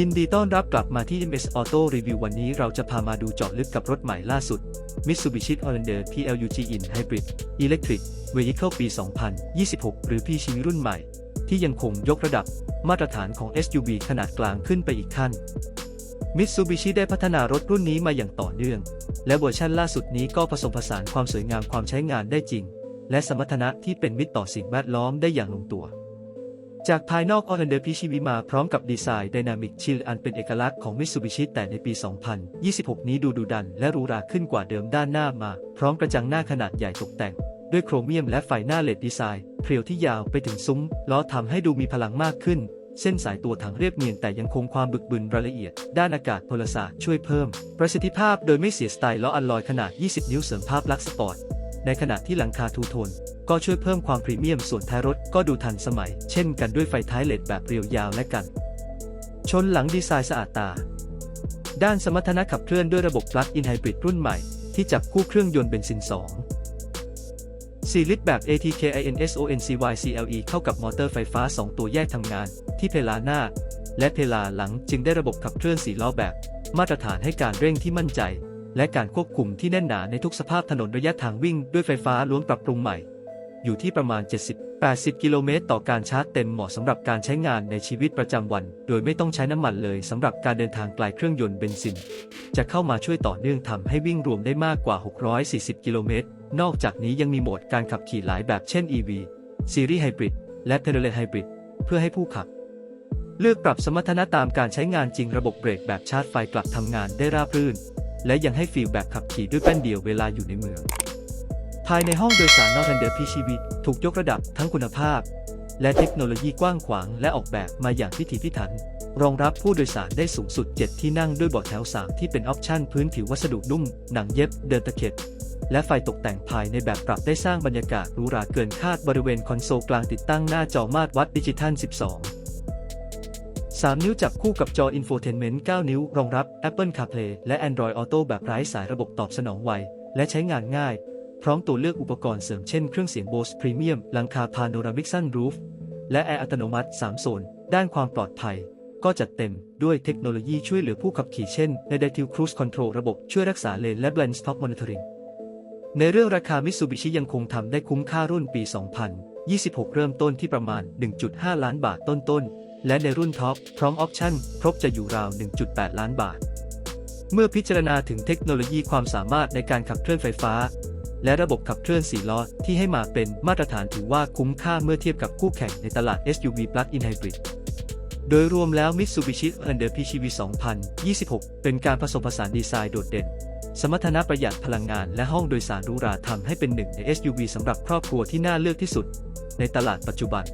ยินดีต้อนรับกลับมาที่ MS Auto Review วันนี้เราจะพามาดูเจาะลึกกับรถใหม่ล่าสุด Mitsubishi Outlander PLUG In Hybrid Electric Vehicle ปี 2026 หรือ PHEV รุ่นใหม่ ที่ยังคงยกระดับมาตรฐานของ SUV ขนาดกลางขึ้นไปอีกขั้น Mitsubishi ได้พัฒนารถรุ่นนี้มาอย่างต่อเนื่อง และเวอร์ชันล่าสุดนี้ก็ผสมผสานความสวยงามความใช้งานได้จริง และสมรรถนะที่เป็นมิตรต่อสิ่งแวดล้อมได้อย่างลงตัว จากภายนอก Outlander PHEV มาพร้อมกับดีไซน์ Dynamic Chill อันเป็นเอกลักษณ์ของ Mitsubishi แต่ในปี 2026 นี้ดูดุดันและหรูหราขึ้นกว่าเดิมด้านหน้ามา พร้อมกระจังหน้าขนาดใหญ่ตกแต่ง ด้วยโครเมียมและไฟหน้าเลดดีไซน์เพรียวที่ยาวไปถึงซุ้มล้อทำให้ดูมีพลังมากขึ้น เส้นสายตัวถังเรียบเนียนแต่ยังคงความบึกบึนรายละเอียด ด้านอากาศพลศาสตร์ช่วยเพิ่ม ประสิทธิภาพโดยไม่เสียสไตล์ล้ออัลลอยขนาด 20 นิ้วเสริมภาพลักษณ์สปอร์ตในขณะที่หลังคาทูโทน ก็ช่วยเพิ่มความพรีเมียมส่วนท้ายรถก็ดูทันสมัย เช่นกันด้วยไฟท้ายเลดแบบเรียวยาวและกัน ชนหลังดีไซน์สะอาดตา ด้านสมรรถนะขับเคลื่อนด้วยระบบ Plug-in Hybrid รุ่นใหม่ ที่จับคู่เครื่องยนต์เบนซิน 2 4 ลิตรแบบ ATK INSONCY CLE เข้ากับมอเตอร์ไฟฟ้า 2 ตัวแยกทำงาน ที่เพลาหน้า และเพลาหลังจึงได้ระบบขับเคลื่อน4ล้อแบบ มาตรฐานให้การเร่งที่มั่นใจ และการควบคุมที่แน่นหนาในทุกสภาพถนนระยะทางวิ่งด้วยไฟฟ้าล้วนปรับปรุงใหม่ อยู่ที่ประมาณ 70-80 กิโลเมตรต่อการชาร์จเต็มเหมาะสำหรับการใช้งานในชีวิตประจำวัน โดยไม่ต้องใช้น้ำมันเลยสำหรับการเดินทางไกลเครื่องยนต์เบนซิน จะเข้ามาช่วยต่อเนื่องทำให้วิ่งรวมได้มากกว่า 640 กิโลเมตร นอกจากนี้ยังมีโหมดการขับขี่หลายแบบเช่น EV ซีรีส์ไฮบริดและ Pedelec Hybrid เพื่อให้ผู้ขับ เลือกปรับสมรรถนะตามการใช้งานจริงระบบเบรกแบบชาร์จไฟกลับทำงานได้ราบรื่น และยังให้ฟีลแบบขับขี่ด้วยแป้นเดียวเวลาอยู่ในเมือง ภายในห้องโดยสารนอกทันเดอร์พีชีวิต ถูกยกระดับทั้งคุณภาพ และเทคโนโลยีกว้างขวางและออกแบบมาอย่างพิถีพิถัน รองรับผู้โดยสารได้สูงสุด 7 ที่นั่งด้วยเบาะแถว 3 ที่เป็นออปชั่นพื้นผิววัสดุนุ่ม หนังเย็บเดินตะเข็บและไฟตกแต่งภายในแบบปรับได้สร้างบรรยากาศหรูหราเกินคาดบริเวณคอนโซลกลางติดตั้งหน้าจอมาตรวัดดิจิทัล 12 3 นิ้วจับคู่กับจอ Infotainment 9 นิ้ว รองรับ Apple CarPlay และ Android Auto แบบไร้สายระบบตอบสนองไว และใช้งานง่าย พร้อมตัวเลือกอุปกรณ์เสริมเช่นเครื่องเสียง Bose Premium หลังคา Panoramic Sunroof และแอร์อัตโนมัติ 3 โซน ด้านความปลอดภัย ก็จัดเต็มด้วยเทคโนโลยีช่วยเหลือผู้ขับขี่เช่น Adaptive Cruise Control ระบบช่วยรักษาเลนและ Blind Spot Monitoring ในเรื่องราคา Mitsubishi ยังคงทำได้คุ้มค่ารุ่นปี 2026 เริ่มต้นที่ประมาณ 1.5 ล้านบาทต้นๆ และในรุ่นท็อปพร้อมออปชั่นครบจะอยู่ราว 1.8 ล้านบาท เมื่อพิจารณาถึงเทคโนโลยีความสามารถในการขับเคลื่อนไฟฟ้า และระบบขับเคลื่อน4ล้อที่ให้มาเป็นมาตรฐานถือว่าคุ้มค่าเมื่อเทียบกับคู่แข่งในตลาด SUV Plug-in Hybrid โดยรวมแล้ว Mitsubishi Outlander PHEV 2026 เป็นการผสมผสานดีไซน์โดดเด่น สมรรถนะประหยัดพลังงานและห้องโดยสารหรูหราทำให้เป็นหนึ่งใน SUV สำหรับครอบครัวที่น่าเลือกที่สุด ในตลาดปัจจุบัน